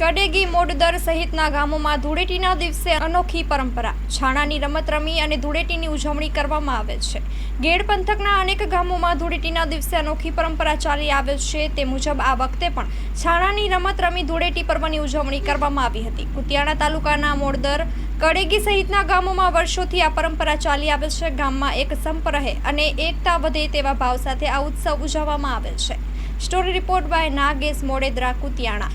કડેગી મોડદર સહિતના ગામોમાં ધૂળેટીના દિવસે અનોખી પરંપરા. છાણાની રમત રમી અને ધૂળેટીની ઉજવણી કરવામાં આવે છે. ગેડ પંથકના અનેક ગામોમાં ધૂળેટીના દિવસે અનોખી પરંપરા ચાલી આવે છે તે મુજબ આ વખતે પણ છાણાની રમત રમી ધૂળેટી પર્વની ઉજવણી કરવામાં આવી હતી. કુતિયાણા તાલુકાના મોડદર, કડેગી સહિતના ગામોમાં વર્ષોથી આ પરંપરા ચાલી આવે છે. ગામમાં એક સંપ રહે અને એકતા વધે તેવા ભાવ સાથે આ ઉત્સવ ઉજવવામાં આવે છે. Story report by Nagesh Modedara, Kutiyana.